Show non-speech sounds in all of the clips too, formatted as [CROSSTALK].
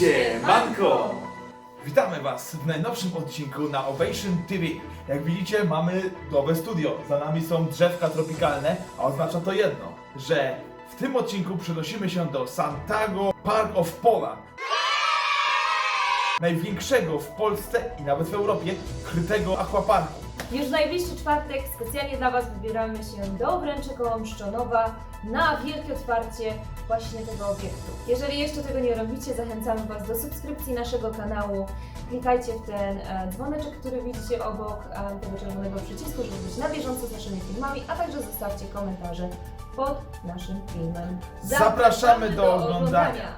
Siemanko! Witamy Was w najnowszym odcinku na Ovation TV. Jak widzicie, mamy nowe studio. Za nami są drzewka tropikalne, a oznacza to jedno, że w tym odcinku przenosimy się do Santago Park of Poland. Największego w Polsce i nawet w Europie krytego aquaparku. Już w najbliższy czwartek specjalnie dla Was wybieramy się do Obręczy koło Mszczonowa na wielkie otwarcie właśnie tego obiektu. Jeżeli jeszcze tego nie robicie, zachęcamy Was do subskrypcji naszego kanału. Klikajcie w ten e, dzwoneczek, który widzicie obok e, tego czerwonego przycisku, żeby być na bieżąco z naszymi filmami, a także zostawcie komentarze pod naszym filmem. Zapraszamy do oglądania.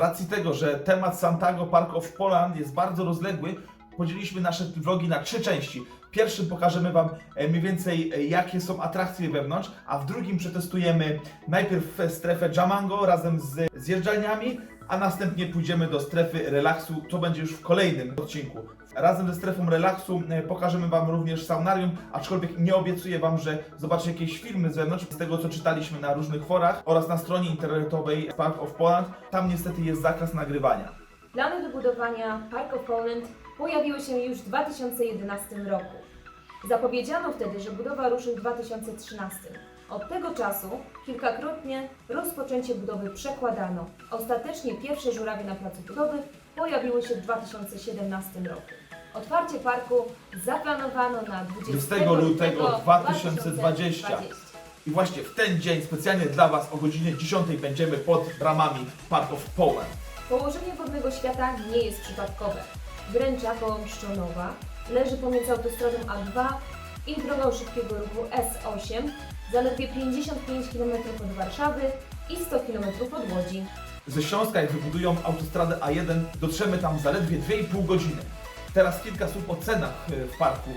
Z racji tego, że temat Santago Park of Poland jest bardzo rozległy, podzieliliśmy nasze vlogi na trzy części. W pierwszym pokażemy Wam e, mniej więcej e, jakie są atrakcje wewnątrz, a w drugim przetestujemy najpierw strefę Jamango razem z zjeżdżalniami, a następnie pójdziemy do strefy relaksu, to będzie już w kolejnym odcinku. Razem ze strefą relaksu e, pokażemy Wam również saunarium, aczkolwiek nie obiecuję Wam, że zobaczycie jakieś filmy z zewnątrz, z tego co czytaliśmy na różnych forach oraz na stronie internetowej Park of Poland. Tam niestety jest zakaz nagrywania. Plany wybudowania Park of Poland pojawiły się już w 2011 roku. Zapowiedziano wtedy, że budowa ruszy w 2013. Od tego czasu kilkakrotnie rozpoczęcie budowy przekładano. Ostatecznie pierwsze żurawie na placu budowy pojawiły się w 2017 roku. Otwarcie parku zaplanowano na 20 20 lutego 2020. I właśnie w ten dzień specjalnie dla Was o godzinie 10 będziemy pod bramami Park of Poland. Położenie wodnego świata nie jest przypadkowe. Wręcza koło Mszczonowa leży pomiędzy autostradą A2 i drogą szybkiego ruchu S8, zaledwie 55 km od Warszawy i 100 km od Łodzi. Ze Śląska, jak wybudują autostradę A1, dotrzemy tam zaledwie 2,5 godziny. Teraz kilka słów o cenach e, w parku.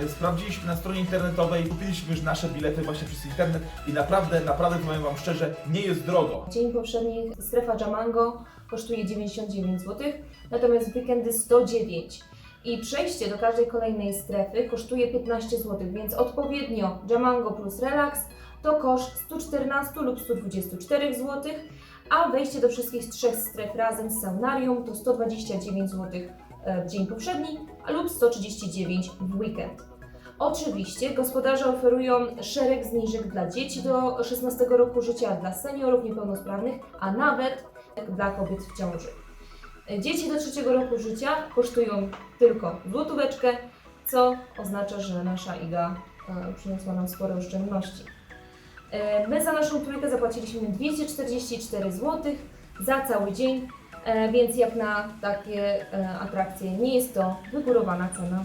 E, Sprawdziliśmy na stronie internetowej, kupiliśmy już nasze bilety właśnie przez internet i naprawdę, naprawdę powiem Wam szczerze, nie jest drogo. Dzień powszedni strefa Jamango kosztuje 99 zł, natomiast weekendy 109. I przejście do każdej kolejnej strefy kosztuje 15 zł, więc odpowiednio Jamango plus Relax to koszt 114 lub 124 zł, a wejście do wszystkich trzech stref razem z saunarium to 129 zł w dzień powszedni a lub 139 w weekend. Oczywiście gospodarze oferują szereg zniżek dla dzieci do 16 roku życia, dla seniorów niepełnosprawnych, a nawet dla kobiet w ciąży. Dzieci do trzeciego roku życia kosztują tylko złotóweczkę, co oznacza, że nasza Iga e, przyniosła nam spore oszczędności. E, My za naszą trójkę zapłaciliśmy 244 zł za cały dzień, więc jak na takie e, atrakcje nie jest to wygórowana cena.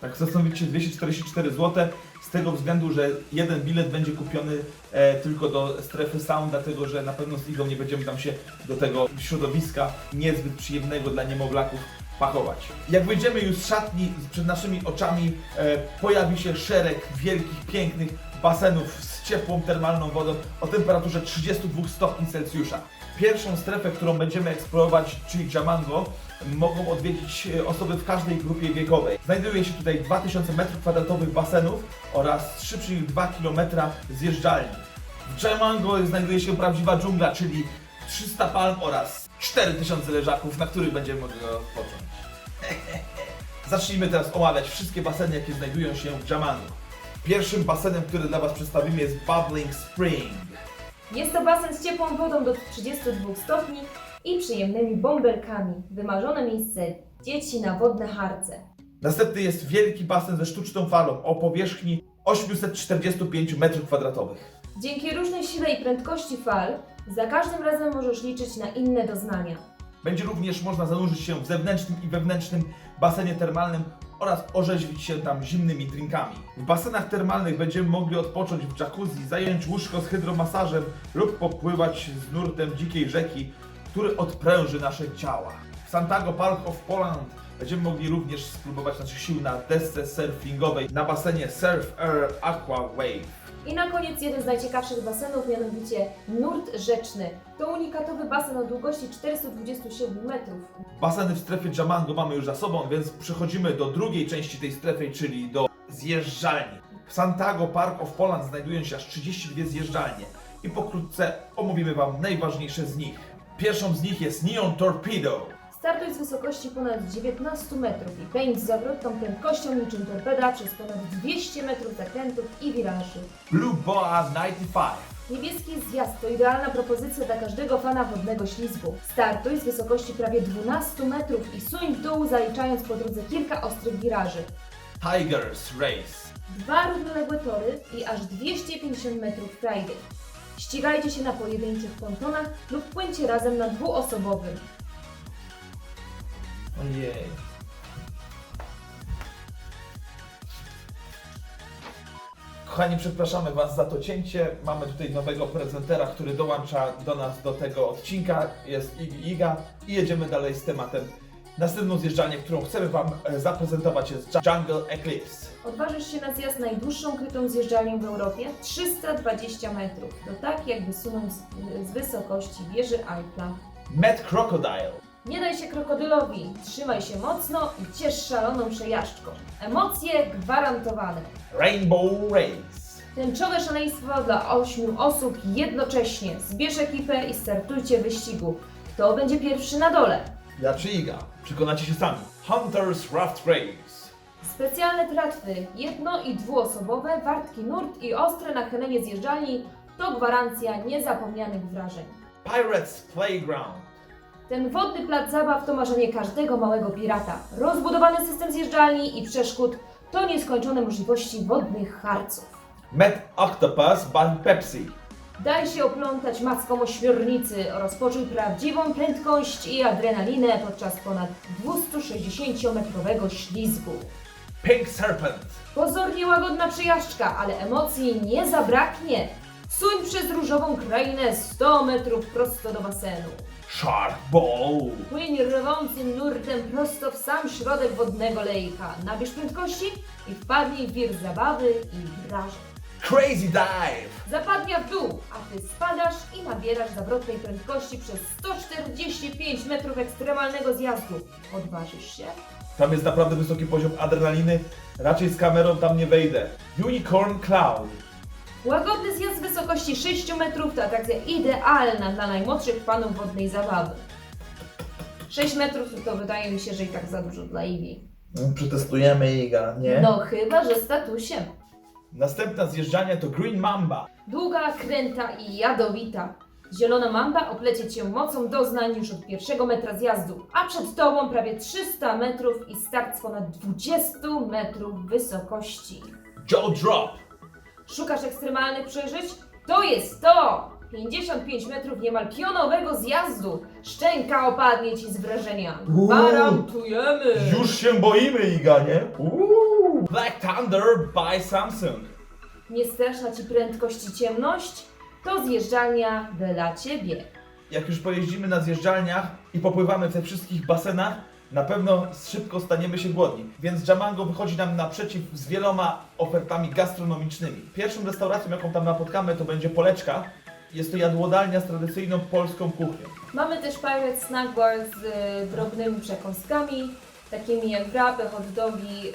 Tak zastanowić się 244 zł z tego względu, że jeden bilet będzie kupiony e, tylko do strefy sound, dlatego że na pewno z Igą nie będziemy tam się do tego środowiska niezbyt przyjemnego dla niemowlaków pakować. Jak wyjdziemy już z szatni, przed naszymi oczami e, pojawi się szereg wielkich, pięknych basenów z ciepłą termalną wodą o temperaturze 32 stopni Celsjusza. Pierwszą strefę, którą będziemy eksplorować, czyli Jamango, mogą odwiedzić e, osoby w każdej grupie wiekowej. Znajduje się tutaj 2000 m2 basenów oraz 3,2 km zjeżdżalni. W Jamango znajduje się prawdziwa dżungla, czyli 300 palm oraz 4000 leżaków, na których będziemy mogli odpocząć. [LAUGHS] Zacznijmy teraz omawiać wszystkie baseny, jakie znajdują się w Jamango. Pierwszym basenem, który dla Was przedstawimy jest Bubbling Spring. Jest to basen z ciepłą wodą do 32 stopni i przyjemnymi bąbelkami. Wymarzone miejsce dzieci na wodne harce. Następny jest wielki basen ze sztuczną falą o powierzchni 845 m2. Dzięki różnej sile i prędkości fal, za każdym razem możesz liczyć na inne doznania. Będzie również można zanurzyć się w zewnętrznym i wewnętrznym basenie termalnym oraz orzeźwić się tam zimnymi drinkami. W basenach termalnych będziemy mogli odpocząć w jacuzzi, zająć łóżko z hydromasażem lub popływać z nurtem dzikiej rzeki, który odpręży nasze ciała. W Santago Park of Poland będziemy mogli również spróbować naszych sił na desce surfingowej na basenie Surf Air Aqua Wave. I na koniec jeden z najciekawszych basenów, mianowicie nurt rzeczny. To unikatowy basen o długości 427 metrów. Baseny w strefie Jamango mamy już za sobą, więc przechodzimy do drugiej części tej strefy, czyli do zjeżdżalni. W Santiago Park of Poland znajdują się aż 32 zjeżdżalnie i pokrótce omówimy Wam najważniejsze z nich. Pierwszą z nich jest Neon Torpedo. Startuj z wysokości ponad 19 metrów i pędź z zawrotną prędkością niczym torpeda przez ponad 200 metrów zakrętów i wiraży. Blue Boa 95. Niebieski zjazd to idealna propozycja dla każdego fana wodnego ślizgu. Startuj z wysokości prawie 12 metrów i suń w dół, zaliczając po drodze kilka ostrych wiraży. Tigers Race. Dwa równoległe tory i aż 250 metrów frajdy. Ścigajcie się na pojedynczych pontonach lub płyńcie razem na dwuosobowym. Ojej. Kochani, przepraszamy Was za to cięcie. Mamy tutaj nowego prezentera, który dołącza do nas do tego odcinka. Jest Igi Iga i jedziemy dalej z tematem. Następną zjeżdżalnię, którą chcemy Wam e, zaprezentować jest Jungle Eclipse. Odważysz się na zjazd najdłuższą krytą zjeżdżalnią w Europie? 320 metrów. To tak jakby sunąć z, z wysokości wieży Eiffla. Met Crocodile. Nie daj się krokodylowi, trzymaj się mocno i ciesz szaloną przejażdżką. Emocje gwarantowane. Rainbow Race. Tęczowe szaleństwo dla 8 osób jednocześnie. Zbierz ekipę i startujcie w wyścigu. Kto będzie pierwszy na dole? Ja czy Iga? Przekonacie się sami. Hunters Raft Race. Specjalne tratwy, jedno i dwuosobowe, wartki nurt i ostre nachylenie zjeżdżalni to gwarancja niezapomnianych wrażeń. Pirates Playground. Ten wodny plac zabaw to marzenie każdego małego pirata. Rozbudowany system zjeżdżalni i przeszkód to nieskończone możliwości wodnych harców. Met Octopus by Pepsi. Daj się oplątać macką ośmiornicy oraz poczuj prawdziwą prędkość i adrenalinę podczas ponad 260-metrowego ślizgu. Pink Serpent. Pozornie łagodna przejażdżka, ale emocji nie zabraknie. Suń przez różową krainę 100 metrów prosto do basenu. Shark Ball. Płyń rwącym nurtem prosto w sam środek wodnego lejka. Nabierz prędkości i wpadnij w wir zabawy i wrażeń. Crazy Dive. Zapadnia w dół, a ty spadasz i nabierasz zawrotnej prędkości przez 145 metrów ekstremalnego zjazdu. Odważysz się? Tam jest naprawdę wysoki poziom adrenaliny. Raczej z kamerą tam nie wejdę. Unicorn Cloud. Łagodny zjazd z wysokości 6 metrów to atrakcja idealna dla najmłodszych fanów wodnej zabawy. 6 metrów to wydaje mi się, że i tak za dużo dla Iwi. No, Przetestujemy Iga, nie? No chyba, że statusiem. Następna zjeżdżalnia to Green Mamba. Długa, kręta i jadowita. Zielona mamba oplecie cię mocą doznań już od pierwszego metra zjazdu, a przed tobą prawie 300 metrów i start z ponad 20 metrów wysokości. Joe Drop. Szukasz ekstremalnych przeżyć? To jest to! 55 metrów niemal pionowego zjazdu. Szczęka opadnie ci z wrażenia. Uuu. Gwarantujemy! Już się boimy Iga, nie? Uuu. Black Thunder by Samsung. Nie straszna ci prędkość i ciemność? To zjeżdżalnia dla ciebie. Jak już pojeździmy na zjeżdżalniach i popływamy w tych wszystkich basenach, na pewno szybko staniemy się głodni. Więc Jamango wychodzi nam naprzeciw z wieloma ofertami gastronomicznymi. Pierwszą restauracją, jaką tam napotkamy, to będzie Poleczka. Jest to jadłodalnia z tradycyjną polską kuchnią. Mamy też Pirate Snack Bar z y, drobnymi przekąskami, takimi jak wrapy, hot dogi,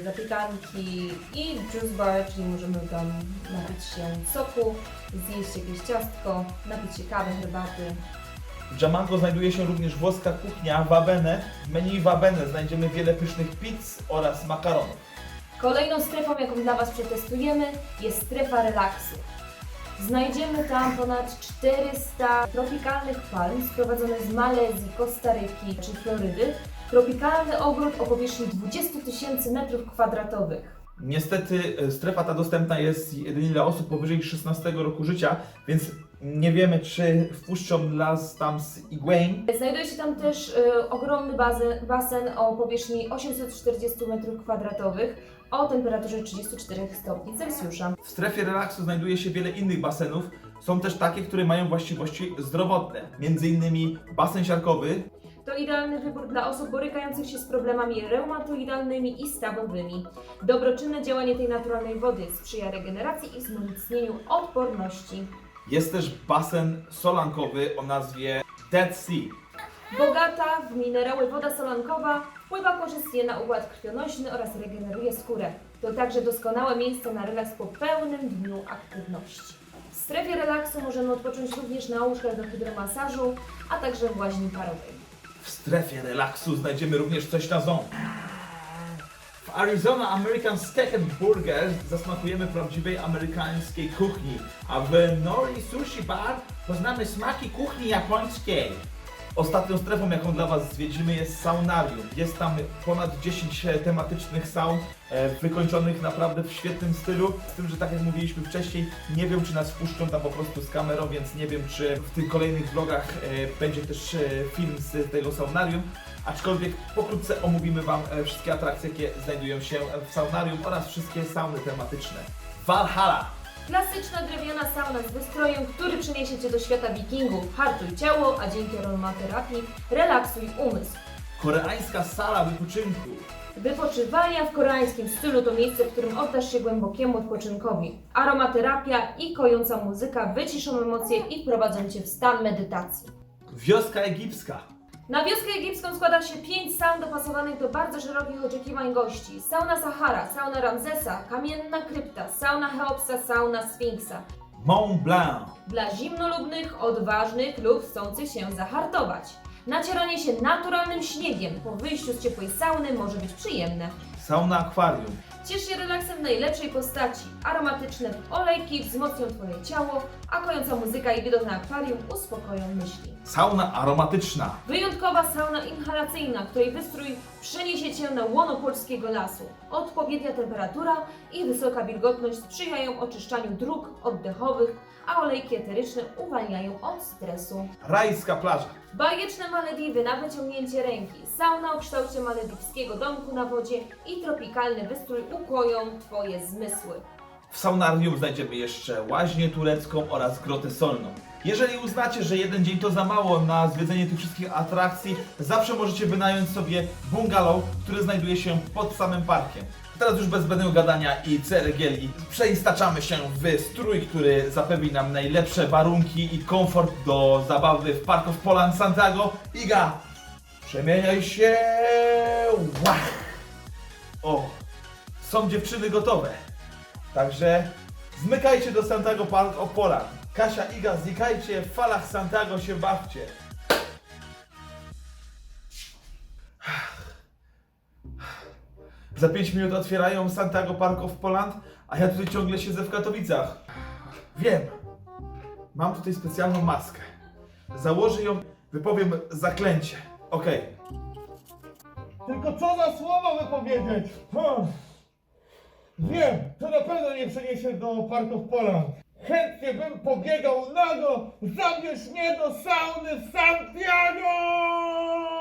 y, zapiekanki i juice bar, czyli możemy tam napić się soku, zjeść jakieś ciastko, napić się kawy, herbaty. W Jamango znajduje się również włoska kuchnia Wabene. W menu Wabene znajdziemy wiele pysznych pizz oraz makaronów. Kolejną strefą, jaką dla Was przetestujemy, jest strefa relaksu. Znajdziemy tam ponad 400 tropikalnych palm sprowadzonych z Malezji, Kostaryki czy Florydy. Tropikalny ogród o powierzchni 20 tysięcy metrów kwadratowych. Niestety e, strefa ta dostępna jest jedynie dla osób powyżej 16 roku życia, więc nie wiemy czy wpuszczą nas tam z Iguain. Znajduje się tam też y, ogromny bazen, basen o powierzchni 840 m2 o temperaturze 34 stopni Celsjusza. W strefie relaksu znajduje się wiele innych basenów. Są też takie, które mają właściwości zdrowotne. Między innymi basen siarkowy, To idealny wybór dla osób borykających się z problemami reumatoidalnymi i stawowymi. Dobroczynne działanie tej naturalnej wody sprzyja regeneracji i wzmocnieniu odporności. Jest też basen solankowy o nazwie Dead Sea. Bogata w minerały woda solankowa wpływa korzystnie na układ krwionośny oraz regeneruje skórę. To także doskonałe miejsce na relaks po pełnym dniu aktywności. W strefie relaksu możemy odpocząć również na łóżkach do hydromasażu, a także w łaźni parowej. W strefie relaksu znajdziemy również coś na ząb. Arizona American Steak and Burger zasmakujemy prawdziwej amerykańskiej kuchni, a w Nori Sushi Bar poznamy smaki kuchni japońskiej. Ostatnią strefą, jaką dla Was zwiedzimy jest saunarium. Jest tam ponad 10 tematycznych saun, e, wykończonych naprawdę w świetnym stylu. Z tym, że tak jak mówiliśmy wcześniej, nie wiem czy nas wpuszczą tam po prostu z kamerą, więc nie wiem czy w tych kolejnych vlogach e, będzie też e, film z tego saunarium. Aczkolwiek pokrótce omówimy Wam e, wszystkie atrakcje, jakie znajdują się w saunarium oraz wszystkie sauny tematyczne. Valhalla! Klasyczna drewniana sauna z wystrojem, który przeniesie Cię do świata wikingów. Hartuj ciało, a dzięki aromaterapii relaksuj umysł. Koreańska sala wypoczynku. Wypoczywania w koreańskim stylu to miejsce, w którym oddasz się głębokiemu odpoczynkowi. Aromaterapia i kojąca muzyka wyciszą emocje i wprowadzą Cię w stan medytacji. Wioska egipska. Na wioskę egipską składa się pięć saun dopasowanych do bardzo szerokich oczekiwań gości. Sauna Sahara, sauna Ramzesa, kamienna krypta, sauna Cheopsa, sauna Sfinksa. Mont Blanc. Dla zimnolubnych, odważnych lub chcących się zahartować. Nacieranie się naturalnym śniegiem po wyjściu z ciepłej sauny może być przyjemne. Sauna akwarium. Ciesz się relaksem w najlepszej postaci. Aromatyczne olejki wzmocnią Twoje ciało, a kojąca muzyka i widok na akwarium uspokoją myśli. Sauna aromatyczna. Wyjątkowa sauna inhalacyjna, której wystrój przeniesie Cię na łono polskiego lasu. Odpowiednia temperatura i wysoka wilgotność sprzyjają oczyszczaniu dróg oddechowych, a olejki eteryczne uwalniają od stresu. Rajska plaża. Bajeczne Malediwy na wyciągnięcie ręki, sauna o kształcie malediwskiego domku na wodzie i tropikalny wystrój ukoją Twoje zmysły. W saunarium znajdziemy jeszcze łaźnię turecką oraz grotę solną. Jeżeli uznacie, że jeden dzień to za mało na zwiedzenie tych wszystkich atrakcji, zawsze możecie wynająć sobie bungalow, który znajduje się pod samym parkiem. Teraz już bez zbędnego gadania i ceregieli przeistaczamy się w strój, który zapewni nam najlepsze warunki i komfort do zabawy w Park of Poland Santiago. Iga, przemieniaj się! O, są dziewczyny gotowe. Także zmykajcie do Santiago Park of Poland. Kasia, Iga, znikajcie, w falach Santiago się bawcie. Za 5 minut otwierają Santiago Park of Poland, a ja tutaj ciągle siedzę w Katowicach. Wiem, mam tutaj specjalną maskę. Założę ją, wypowiem zaklęcie. Okej. Tylko co za słowa wypowiedzieć? Hmm. Wiem, to na pewno nie przeniesie do Parków Poland. Chętnie bym pobiegał nago, zabierz mnie do sauny Santiago!